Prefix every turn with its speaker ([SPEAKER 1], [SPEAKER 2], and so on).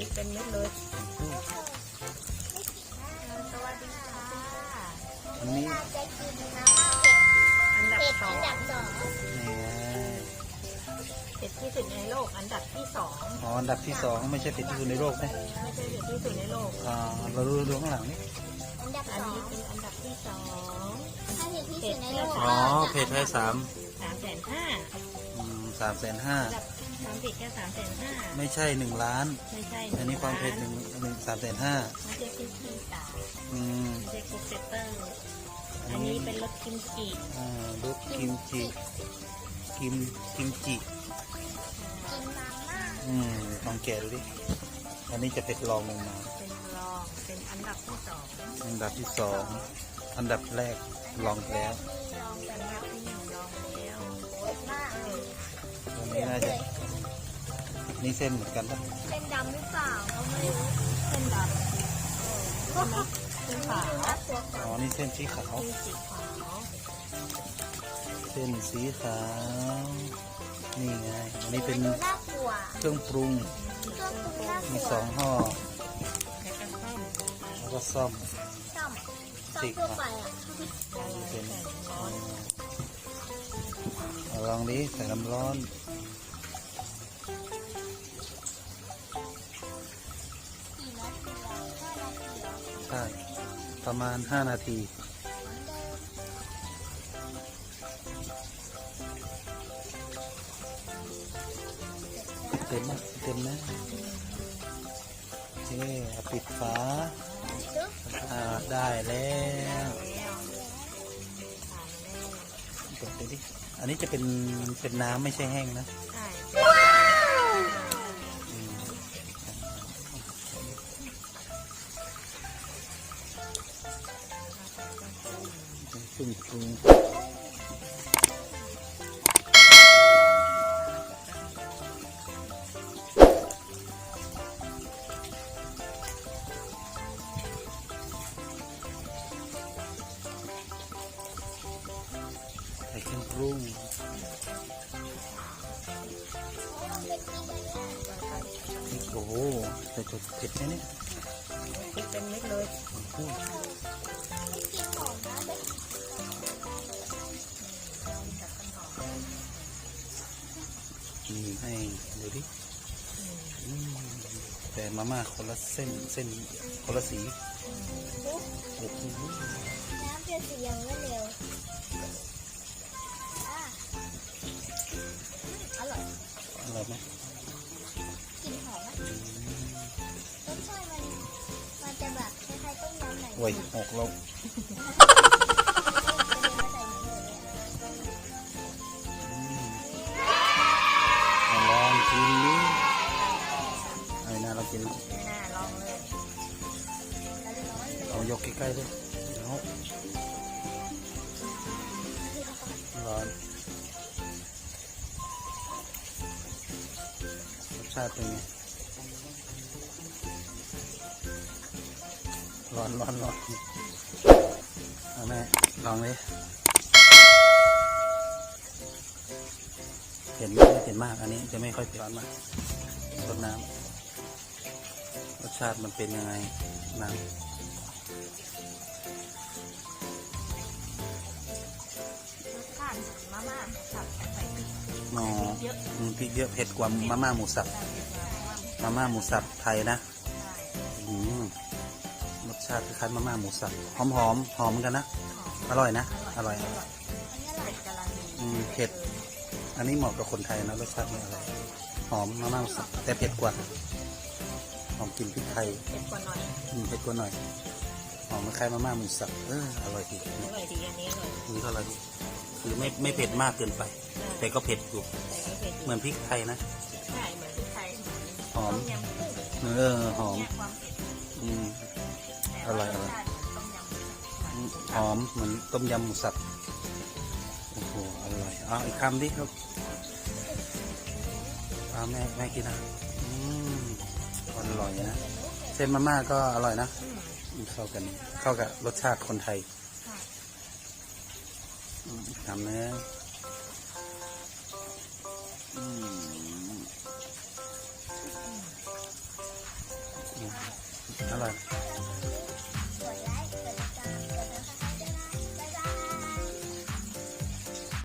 [SPEAKER 1] พริกเป็นเม็ดเลยสวัสดีค่ะ
[SPEAKER 2] อันนี้
[SPEAKER 3] เราจะกินมาม่าเผ็ด
[SPEAKER 1] อันดับ
[SPEAKER 3] เผ็ด
[SPEAKER 1] สอ
[SPEAKER 3] อั
[SPEAKER 1] ง
[SPEAKER 3] นดับสอง
[SPEAKER 2] นี่ไง
[SPEAKER 1] เผ็ดที่สุดในโลก อันดับที่สอง
[SPEAKER 2] อ๋ออันดับที่สองไม่ใช่ติดที่สุดในโลกนะ
[SPEAKER 1] ไม่ใช่เผ็ดที่สุดในโลก
[SPEAKER 2] อ่าเราดูดูข้างหลังนี่
[SPEAKER 3] อันดับ
[SPEAKER 1] อัน
[SPEAKER 3] สอง
[SPEAKER 1] นี้เป็นอันดับที่สอง
[SPEAKER 3] ถ้าเผ็ดที่สุดในโลก
[SPEAKER 2] อ๋อ เพจให้สาม
[SPEAKER 1] สามแสนห้า
[SPEAKER 2] สามแสนห้า
[SPEAKER 1] อันดับความเผ็ดแค่สามแสนห้า
[SPEAKER 2] ไม่ใช่หนึ่งล้าน
[SPEAKER 1] ไม่ใช่
[SPEAKER 2] อันนี้ความเผ็ดหนึ่งหนึ่งสามแสนห้า
[SPEAKER 1] ไม่ใช่พริกขี้ตา
[SPEAKER 2] อืม
[SPEAKER 1] ไม่ใช่คุกเปเปอร์อันนี้เป็นรสกิมจิ
[SPEAKER 2] อ่ารสกิมจิกิมกิมจิ
[SPEAKER 3] กินมาม่า
[SPEAKER 2] อืมลองแกะดูดิอันนี้จะเผ็ดรองลงมา
[SPEAKER 1] เป็นรองเป็นอันดับที่สอง
[SPEAKER 2] อันดับที่สองอันดับแรกลองแล้ว
[SPEAKER 3] ลอง
[SPEAKER 1] อั
[SPEAKER 3] กัน
[SPEAKER 1] น
[SPEAKER 3] นะ
[SPEAKER 1] ดับที่หนึ่ง
[SPEAKER 2] นี่เส้นเหมือนกันปะ
[SPEAKER 3] เป็นดำหรือเปล่าก็ไม่รู้
[SPEAKER 1] เส้นดำใช่ไหมเส้นขาว
[SPEAKER 3] ดูน่ากลัวกว่า
[SPEAKER 2] อ๋อ นี่เส้นสีขาว
[SPEAKER 1] เส้นสีขาว
[SPEAKER 2] เส้นสีขาว นี่ไง อันนี้เป็น
[SPEAKER 3] ดูน่ากลัว
[SPEAKER 2] เครื่องปรุง
[SPEAKER 3] เครื่องปรุงน่ากลั
[SPEAKER 2] มี
[SPEAKER 3] ว
[SPEAKER 2] สองห่อ
[SPEAKER 1] แล้วก็ส้ม
[SPEAKER 2] แล้วก็ซ่อม
[SPEAKER 3] ซ่อมซ่อมทั่วไปอะ
[SPEAKER 1] ละลาย
[SPEAKER 2] เป็น
[SPEAKER 1] ใส่น้ำร้อน
[SPEAKER 2] เอาลองดิใส่น้ำร้อน ใช่ประมาณ 5 นาที เต็มไหมเต็มนะโอเคปิดฝาอ่าได้แล้ว
[SPEAKER 1] แล้วผ่านแล้ว
[SPEAKER 2] เปิดดูดิอันนี้จะเป็นเป็นน้ำไม่ใช่แห้งนะ
[SPEAKER 1] ใช่
[SPEAKER 2] ปรุงปรุงใส่เครื่อ นี่ให้ดูดิอืมแต่มาม่าคนละเส้นเส้นคนละสี
[SPEAKER 3] ปุ๊บ
[SPEAKER 2] โอ้โห
[SPEAKER 3] น้ำเปรี้ยวสียังไม่เร็วอะอร่อย
[SPEAKER 2] อร่อยไหม
[SPEAKER 3] กลิ่นหอมนะรสชาติมันมันจะแบบคล้ายๆต้มยำหน่อย
[SPEAKER 2] โอ้ยหกเร กินดิไอ้น่าเรากิน
[SPEAKER 1] ไม่น่าลองเลย
[SPEAKER 2] เอายกใกล้ๆด้วยเอาร้อนรสชาติเป็นไงร้อนร้อนร้อนเอาแม่ลองเเห็นไหมไม่เห็นมาก อันนี้จะไม่ค่อยร้อนมากรดน้ำรสชาติมันเป็นยังไงน้ำ
[SPEAKER 1] รสชาติมาม่าสับใส่พริก
[SPEAKER 2] อ๋อ
[SPEAKER 1] เยอะ
[SPEAKER 2] อืมพริกเยอะเผ็ดกว่ามาม่าหมูสับ
[SPEAKER 1] ใส่มาม่า
[SPEAKER 2] มาม่าหมูสับไทยนะ
[SPEAKER 1] ใช่
[SPEAKER 2] อืมรสชาติคล้ายๆมาม่าหมูสับหอมหอมๆหอมเหมือนกันนะ
[SPEAKER 1] หอม
[SPEAKER 2] อร่อยนะ อร่อย
[SPEAKER 1] อร่อย อันนี้อร่อยกำลังดี
[SPEAKER 2] อืมเผ็ด อันนี้เหมาะกับคนไทยนะรสชาติไม่อะไรหอมมาม่าหมูสับแต่เผ็ดกว่า หอมกลิ่นพริกไทย
[SPEAKER 1] เผ็ดกว่าหน่อย
[SPEAKER 2] อืมเผ็ดกว่าหน่อย หอมคล้ายๆมาม่าหมูสับเอออร่อยดี
[SPEAKER 1] อร่อยดีอันนี้อร่อย
[SPEAKER 2] นี่ก็อร่อยดีคือไม่ไม่เผ็ดมากเกินไป แต่ก็เผ็ดอยู่
[SPEAKER 1] แต่ไม่เผ็ด
[SPEAKER 2] เหมือนพริกไทยนะ
[SPEAKER 1] ใช่เหมือนพริกไทยเหมือน
[SPEAKER 2] หอม
[SPEAKER 1] ต้มยำกุ้ง
[SPEAKER 2] เออหอม
[SPEAKER 1] แยกความเผ็ด
[SPEAKER 2] อืม
[SPEAKER 1] แต่
[SPEAKER 2] อร่อยอร่อย
[SPEAKER 1] สชาติต้มยำ
[SPEAKER 2] อืมหอมเหมือนต้มยำหมูสับโอ้โหอร่อย เอาอีกคำดิครับเอาแม่แม่กินนะอืมอร่อยนะ เส้นมาม่าก็อร่อยนะเข้ากัน เข้ากับรสชาติคนไทย
[SPEAKER 1] ค่ะ
[SPEAKER 2] อืมอีกคำนะอืม
[SPEAKER 3] อร่อย